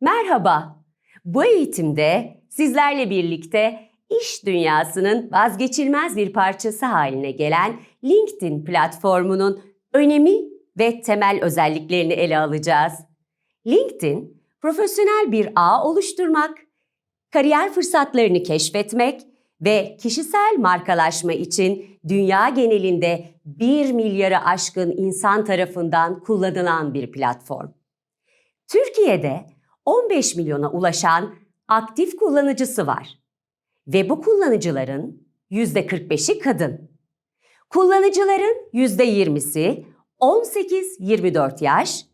Merhaba. Bu eğitimde sizlerle birlikte iş dünyasının vazgeçilmez bir parçası haline gelen LinkedIn platformunun önemi ve temel özelliklerini ele alacağız. LinkedIn, profesyonel bir ağ oluşturmak, kariyer fırsatlarını keşfetmek ve kişisel markalaşma için dünya genelinde 1 milyarı aşkın insan tarafından kullanılan bir platform. Türkiye'de 15 milyona ulaşan aktif kullanıcısı var. Ve bu kullanıcıların %45'i kadın. Kullanıcıların %20'si 18-24 yaş,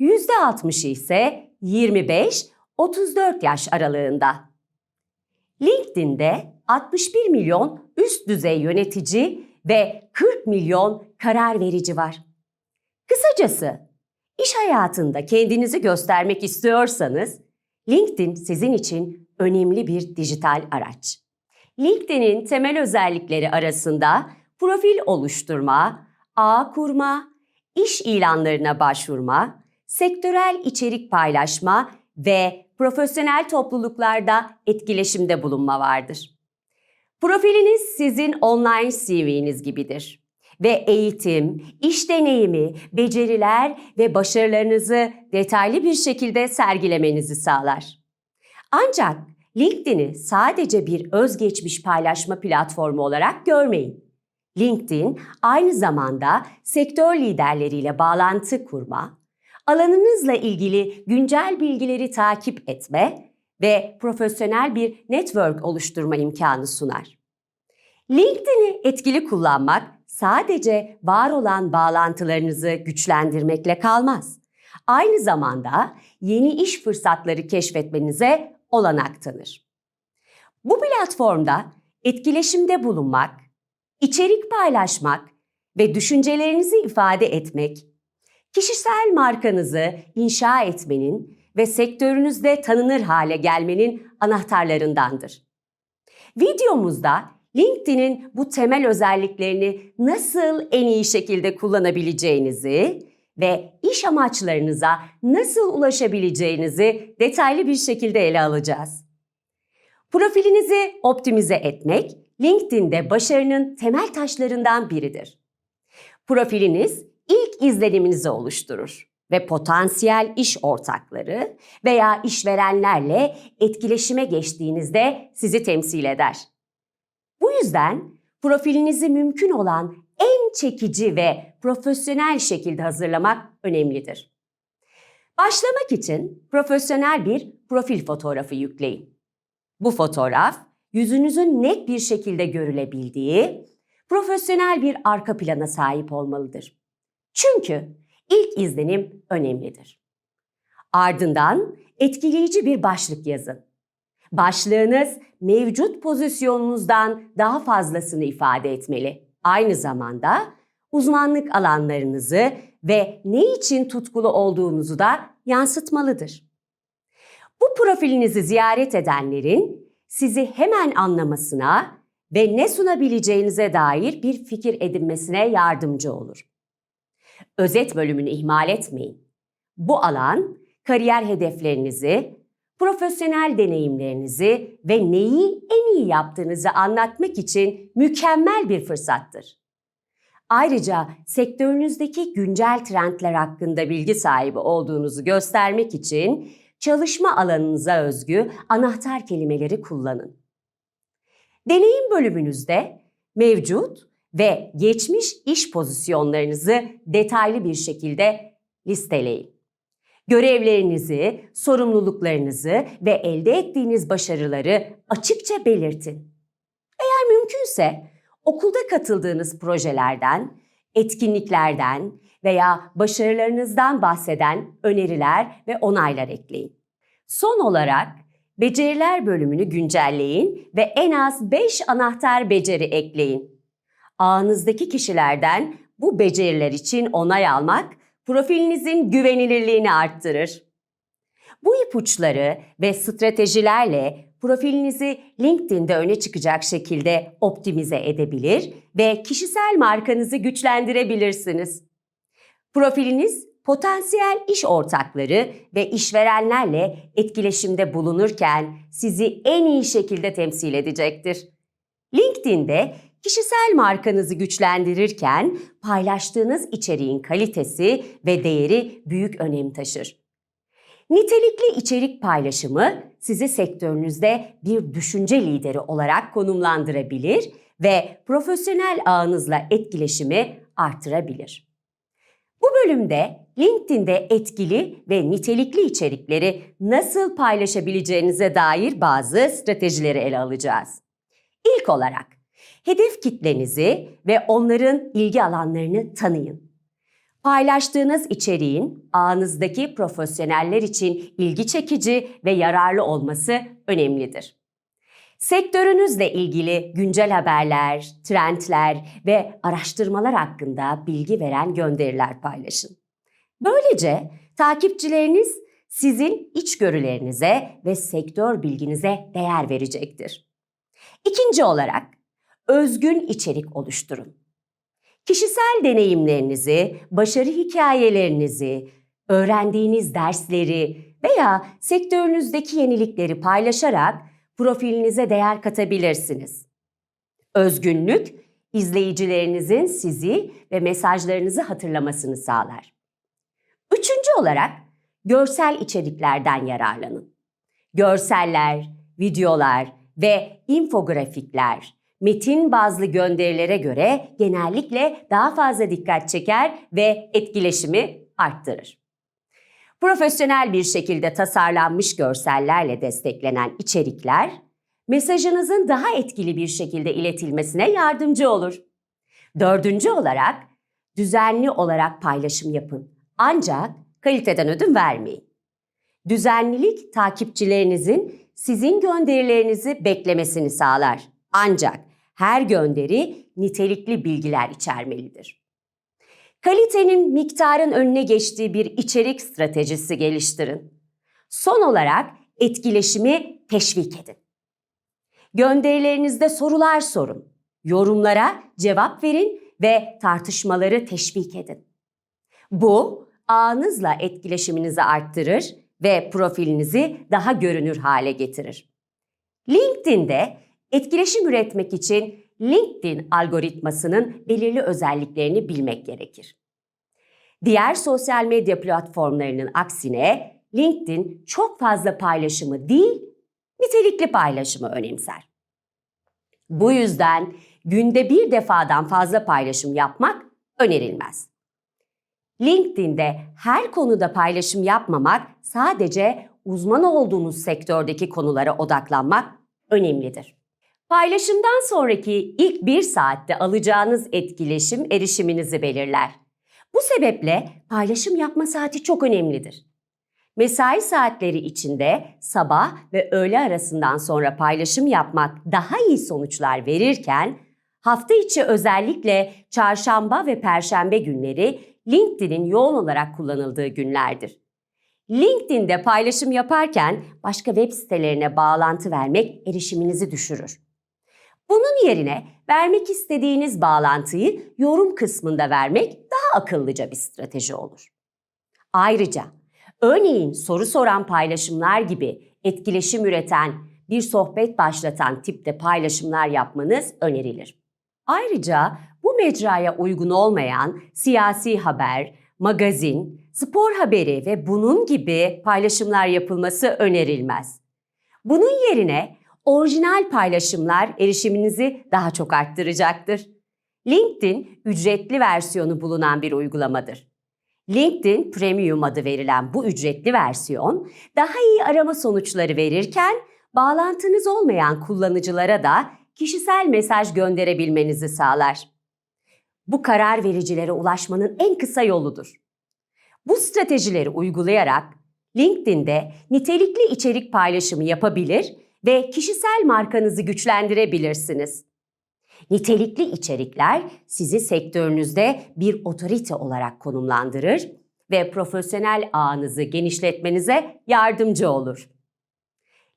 %60'ı ise 25-34 yaş aralığında. LinkedIn'de 61 milyon üst düzey yönetici ve 40 milyon karar verici var. Kısacası İş hayatında kendinizi göstermek istiyorsanız LinkedIn sizin için önemli bir dijital araç. LinkedIn'in temel özellikleri arasında profil oluşturma, ağ kurma, iş ilanlarına başvurma, sektörel içerik paylaşma ve profesyonel topluluklarda etkileşimde bulunma vardır. Profiliniz sizin online CV'niz gibidir ve eğitim, iş deneyimi, beceriler ve başarılarınızı detaylı bir şekilde sergilemenizi sağlar. Ancak LinkedIn'i sadece bir özgeçmiş paylaşma platformu olarak görmeyin. LinkedIn aynı zamanda sektör liderleriyle bağlantı kurma, alanınızla ilgili güncel bilgileri takip etme ve profesyonel bir network oluşturma imkanı sunar. LinkedIn'i etkili kullanmak sadece var olan bağlantılarınızı güçlendirmekle kalmaz. Aynı zamanda yeni iş fırsatları keşfetmenize olanak tanır. Bu platformda etkileşimde bulunmak, içerik paylaşmak ve düşüncelerinizi ifade etmek, kişisel markanızı inşa etmenin ve sektörünüzde tanınır hale gelmenin anahtarlarındandır. Videomuzda LinkedIn'in bu temel özelliklerini nasıl en iyi şekilde kullanabileceğinizi ve iş amaçlarınıza nasıl ulaşabileceğinizi detaylı bir şekilde ele alacağız. Profilinizi optimize etmek LinkedIn'de başarının temel taşlarından biridir. Profiliniz ilk izleniminizi oluşturur ve potansiyel iş ortakları veya işverenlerle etkileşime geçtiğinizde sizi temsil eder. Bu yüzden profilinizi mümkün olan en çekici ve profesyonel şekilde hazırlamak önemlidir. Başlamak için profesyonel bir profil fotoğrafı yükleyin. Bu fotoğraf yüzünüzün net bir şekilde görülebildiği, profesyonel bir arka plana sahip olmalıdır. Çünkü ilk izlenim önemlidir. Ardından etkileyici bir başlık yazın. Başlığınız mevcut pozisyonunuzdan daha fazlasını ifade etmeli. Aynı zamanda uzmanlık alanlarınızı ve ne için tutkulu olduğunuzu da yansıtmalıdır. Bu profilinizi ziyaret edenlerin sizi hemen anlamasına ve ne sunabileceğinize dair bir fikir edinmesine yardımcı olur. Özet bölümünü ihmal etmeyin. Bu alan kariyer hedeflerinizi profesyonel deneyimlerinizi ve neyi en iyi yaptığınızı anlatmak için mükemmel bir fırsattır. Ayrıca sektörünüzdeki güncel trendler hakkında bilgi sahibi olduğunuzu göstermek için çalışma alanınıza özgü anahtar kelimeleri kullanın. Deneyim bölümünüzde mevcut ve geçmiş iş pozisyonlarınızı detaylı bir şekilde listeleyin. Görevlerinizi, sorumluluklarınızı ve elde ettiğiniz başarıları açıkça belirtin. Eğer mümkünse okulda katıldığınız projelerden, etkinliklerden veya başarılarınızdan bahseden öneriler ve onaylar ekleyin. Son olarak beceriler bölümünü güncelleyin ve en az 5 anahtar beceri ekleyin. Ağınızdaki kişilerden bu beceriler için onay almak profilinizin güvenilirliğini arttırır. Bu ipuçları ve stratejilerle profilinizi LinkedIn'de öne çıkacak şekilde optimize edebilir ve kişisel markanızı güçlendirebilirsiniz. Profiliniz potansiyel iş ortakları ve işverenlerle etkileşimde bulunurken sizi en iyi şekilde temsil edecektir. LinkedIn'de kişisel markanızı güçlendirirken paylaştığınız içeriğin kalitesi ve değeri büyük önem taşır. Nitelikli içerik paylaşımı sizi sektörünüzde bir düşünce lideri olarak konumlandırabilir ve profesyonel ağınızla etkileşimi artırabilir. Bu bölümde LinkedIn'de etkili ve nitelikli içerikleri nasıl paylaşabileceğinize dair bazı stratejileri ele alacağız. İlk olarak hedef kitlenizi ve onların ilgi alanlarını tanıyın. Paylaştığınız içeriğin ağınızdaki profesyoneller için ilgi çekici ve yararlı olması önemlidir. Sektörünüzle ilgili güncel haberler, trendler ve araştırmalar hakkında bilgi veren gönderiler paylaşın. Böylece takipçileriniz sizin içgörülerinize ve sektör bilginize değer verecektir. İkinci olarak özgün içerik oluşturun. Kişisel deneyimlerinizi, başarı hikayelerinizi, öğrendiğiniz dersleri veya sektörünüzdeki yenilikleri paylaşarak profilinize değer katabilirsiniz. Özgünlük, izleyicilerinizin sizi ve mesajlarınızı hatırlamasını sağlar. Üçüncü olarak görsel içeriklerden yararlanın. Görseller, videolar ve infografikler metin bazlı gönderilere göre genellikle daha fazla dikkat çeker ve etkileşimi arttırır. Profesyonel bir şekilde tasarlanmış görsellerle desteklenen içerikler, mesajınızın daha etkili bir şekilde iletilmesine yardımcı olur. Dördüncü olarak, düzenli olarak paylaşım yapın. Ancak kaliteden ödün vermeyin. Düzenlilik takipçilerinizin sizin gönderilerinizi beklemesini sağlar. Ancak her gönderi nitelikli bilgiler içermelidir. Kalitenin miktarın önüne geçtiği bir içerik stratejisi geliştirin. Son olarak etkileşimi teşvik edin. Gönderilerinizde sorular sorun, yorumlara cevap verin ve tartışmaları teşvik edin. Bu ağınızla etkileşiminizi arttırır ve profilinizi daha görünür hale getirir. LinkedIn'de etkileşim üretmek için LinkedIn algoritmasının belirli özelliklerini bilmek gerekir. Diğer sosyal medya platformlarının aksine LinkedIn çok fazla paylaşımı değil, nitelikli paylaşımı önemser. Bu yüzden günde bir defadan fazla paylaşım yapmak önerilmez. LinkedIn'de her konuda paylaşım yapmamak sadece uzman olduğunuz sektördeki konulara odaklanmak önemlidir. Paylaşımdan sonraki ilk bir saatte alacağınız etkileşim erişiminizi belirler. Bu sebeple paylaşım yapma saati çok önemlidir. Mesai saatleri içinde sabah ve öğle arasından sonra paylaşım yapmak daha iyi sonuçlar verirken, hafta içi özellikle çarşamba ve perşembe günleri LinkedIn'in yoğun olarak kullanıldığı günlerdir. LinkedIn'de paylaşım yaparken başka web sitelerine bağlantı vermek erişiminizi düşürür. Bunun yerine vermek istediğiniz bağlantıyı yorum kısmında vermek daha akıllıca bir strateji olur. Ayrıca örneğin soru soran paylaşımlar gibi etkileşim üreten, bir sohbet başlatan tipte paylaşımlar yapmanız önerilir. Ayrıca bu mecraya uygun olmayan siyasi haber, magazin, spor haberi ve bunun gibi paylaşımlar yapılması önerilmez. Bunun yerine orijinal paylaşımlar erişiminizi daha çok arttıracaktır. LinkedIn ücretli versiyonu bulunan bir uygulamadır. LinkedIn Premium adı verilen bu ücretli versiyon daha iyi arama sonuçları verirken bağlantınız olmayan kullanıcılara da kişisel mesaj gönderebilmenizi sağlar. Bu karar vericilere ulaşmanın en kısa yoludur. Bu stratejileri uygulayarak LinkedIn'de nitelikli içerik paylaşımı yapabilir ve kişisel markanızı güçlendirebilirsiniz. Nitelikli içerikler sizi sektörünüzde bir otorite olarak konumlandırır ve profesyonel ağınızı genişletmenize yardımcı olur.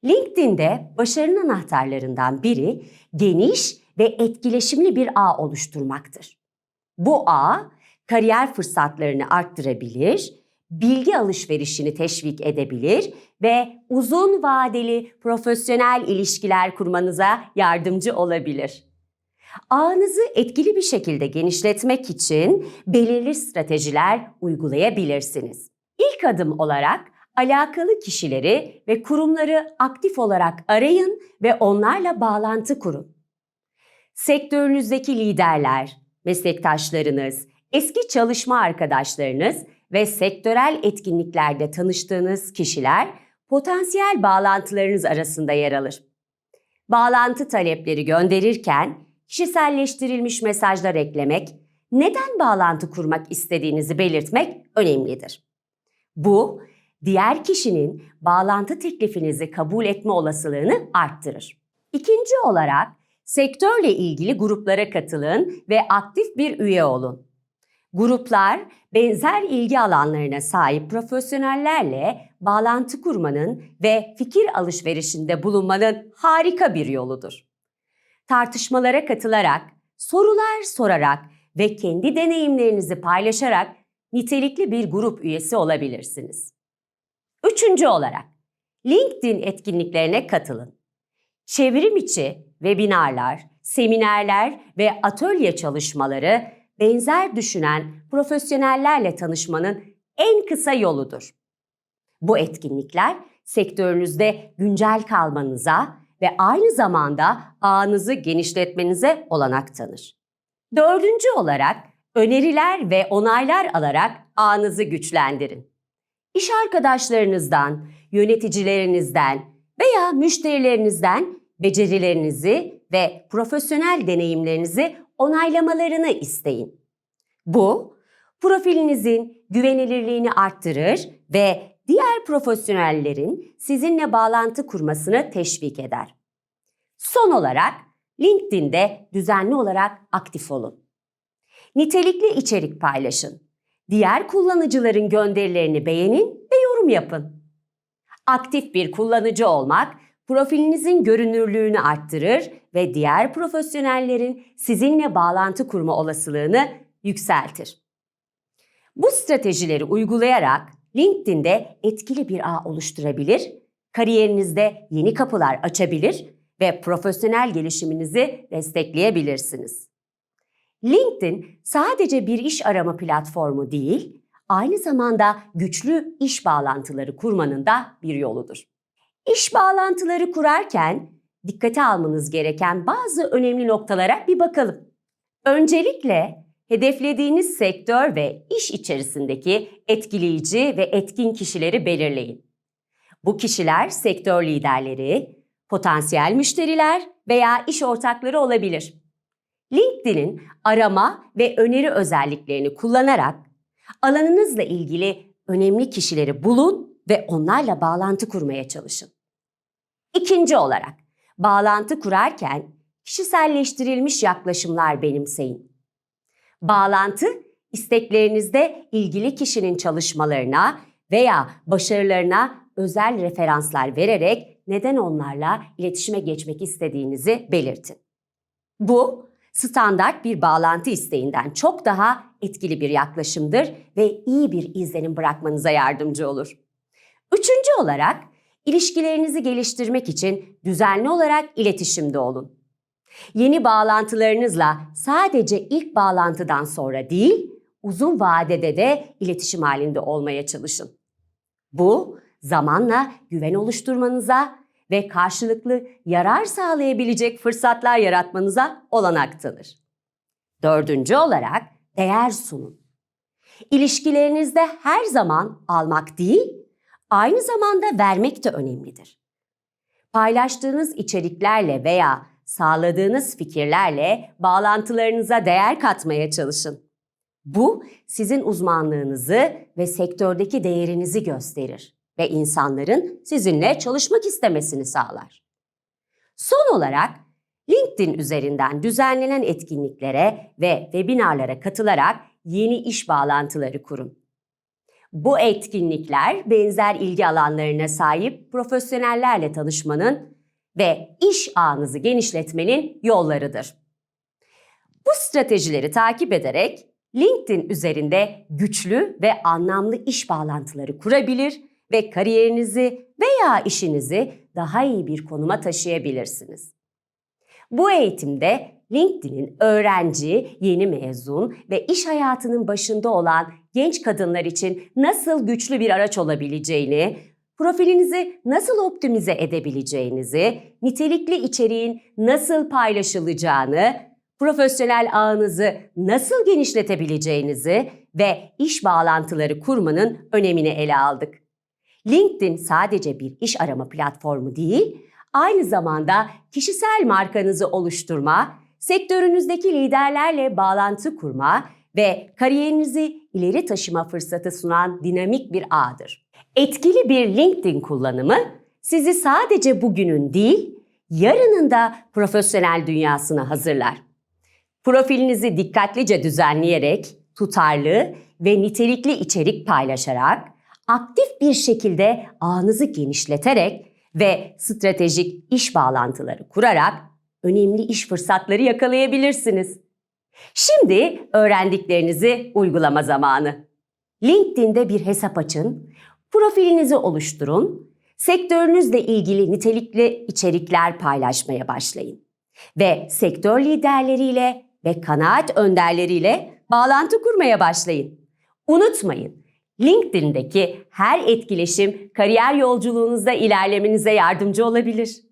LinkedIn'de başarının anahtarlarından biri geniş ve etkileşimli bir ağ oluşturmaktır. Bu ağ kariyer fırsatlarını arttırabilir, bilgi alışverişini teşvik edebilir ve uzun vadeli profesyonel ilişkiler kurmanıza yardımcı olabilir. Ağınızı etkili bir şekilde genişletmek için belirli stratejiler uygulayabilirsiniz. İlk adım olarak alakalı kişileri ve kurumları aktif olarak arayın ve onlarla bağlantı kurun. Sektörünüzdeki liderler, meslektaşlarınız, eski çalışma arkadaşlarınız ve sektörel etkinliklerde tanıştığınız kişiler potansiyel bağlantılarınız arasında yer alır. Bağlantı talepleri gönderirken kişiselleştirilmiş mesajlar eklemek, neden bağlantı kurmak istediğinizi belirtmek önemlidir. Bu, diğer kişinin bağlantı teklifinizi kabul etme olasılığını arttırır. İkinci olarak sektörle ilgili gruplara katılın ve aktif bir üye olun. Gruplar benzer ilgi alanlarına sahip profesyonellerle bağlantı kurmanın ve fikir alışverişinde bulunmanın harika bir yoludur. Tartışmalara katılarak, sorular sorarak ve kendi deneyimlerinizi paylaşarak nitelikli bir grup üyesi olabilirsiniz. Üçüncü olarak LinkedIn etkinliklerine katılın. Çevrim içi webinarlar, seminerler ve atölye çalışmaları benzer düşünen profesyonellerle tanışmanın en kısa yoludur. Bu etkinlikler sektörünüzde güncel kalmanıza ve aynı zamanda ağınızı genişletmenize olanak tanır. Dördüncü olarak öneriler ve onaylar alarak ağınızı güçlendirin. İş arkadaşlarınızdan, yöneticilerinizden veya müşterilerinizden becerilerinizi ve profesyonel deneyimlerinizi onaylamalarını isteyin. Bu, profilinizin güvenilirliğini arttırır ve diğer profesyonellerin sizinle bağlantı kurmasını teşvik eder. Son olarak LinkedIn'de düzenli olarak aktif olun. Nitelikli içerik paylaşın. Diğer kullanıcıların gönderilerini beğenin ve yorum yapın. Aktif bir kullanıcı olmak profilinizin görünürlüğünü arttırır ve diğer profesyonellerin sizinle bağlantı kurma olasılığını yükseltir. Bu stratejileri uygulayarak LinkedIn'de etkili bir ağ oluşturabilir, kariyerinizde yeni kapılar açabilir ve profesyonel gelişiminizi destekleyebilirsiniz. LinkedIn sadece bir iş arama platformu değil, aynı zamanda güçlü iş bağlantıları kurmanın da bir yoludur. İş bağlantıları kurarken dikkate almanız gereken bazı önemli noktalara bir bakalım. Öncelikle hedeflediğiniz sektör ve iş içerisindeki etkileyici ve etkin kişileri belirleyin. Bu kişiler sektör liderleri, potansiyel müşteriler veya iş ortakları olabilir. LinkedIn'in arama ve öneri özelliklerini kullanarak alanınızla ilgili önemli kişileri bulun ve onlarla bağlantı kurmaya çalışın. İkinci olarak, bağlantı kurarken kişiselleştirilmiş yaklaşımlar benimseyin. Bağlantı, isteklerinizde ilgili kişinin çalışmalarına veya başarılarına özel referanslar vererek neden onlarla iletişime geçmek istediğinizi belirtin. Bu, standart bir bağlantı isteğinden çok daha etkili bir yaklaşımdır ve iyi bir izlenim bırakmanıza yardımcı olur. Üçüncü olarak, ilişkilerinizi geliştirmek için düzenli olarak iletişimde olun. Yeni bağlantılarınızla sadece ilk bağlantıdan sonra değil, uzun vadede de iletişim halinde olmaya çalışın. Bu, zamanla güven oluşturmanıza ve karşılıklı yarar sağlayabilecek fırsatlar yaratmanıza olanak tanır. Dördüncü olarak değer sunun. İlişkilerinizde her zaman almak değil, aynı zamanda vermek de önemlidir. Paylaştığınız içeriklerle veya sağladığınız fikirlerle bağlantılarınıza değer katmaya çalışın. Bu sizin uzmanlığınızı ve sektördeki değerinizi gösterir ve insanların sizinle çalışmak istemesini sağlar. Son olarak LinkedIn üzerinden düzenlenen etkinliklere ve webinarlara katılarak yeni iş bağlantıları kurun. Bu etkinlikler benzer ilgi alanlarına sahip profesyonellerle tanışmanın ve iş ağınızı genişletmenin yollarıdır. Bu stratejileri takip ederek LinkedIn üzerinde güçlü ve anlamlı iş bağlantıları kurabilir ve kariyerinizi veya işinizi daha iyi bir konuma taşıyabilirsiniz. Bu eğitimde LinkedIn'in öğrenci, yeni mezun ve iş hayatının başında olan genç kadınlar için nasıl güçlü bir araç olabileceğini, profilinizi nasıl optimize edebileceğinizi, nitelikli içeriğin nasıl paylaşılacağını, profesyonel ağınızı nasıl genişletebileceğinizi ve iş bağlantıları kurmanın önemini ele aldık. LinkedIn sadece bir iş arama platformu değil, aynı zamanda kişisel markanızı oluşturma, sektörünüzdeki liderlerle bağlantı kurma ve kariyerinizi ileri taşıma fırsatı sunan dinamik bir ağdır. Etkili bir LinkedIn kullanımı sizi sadece bugünün değil, yarının da profesyonel dünyasına hazırlar. Profilinizi dikkatlice düzenleyerek, tutarlı ve nitelikli içerik paylaşarak, aktif bir şekilde ağınızı genişleterek ve stratejik iş bağlantıları kurarak önemli iş fırsatları yakalayabilirsiniz. Şimdi öğrendiklerinizi uygulama zamanı. LinkedIn'de bir hesap açın, profilinizi oluşturun, sektörünüzle ilgili nitelikli içerikler paylaşmaya başlayın ve sektör liderleriyle ve kanaat önderleriyle bağlantı kurmaya başlayın. Unutmayın, LinkedIn'deki her etkileşim kariyer yolculuğunuzda ilerlemenize yardımcı olabilir.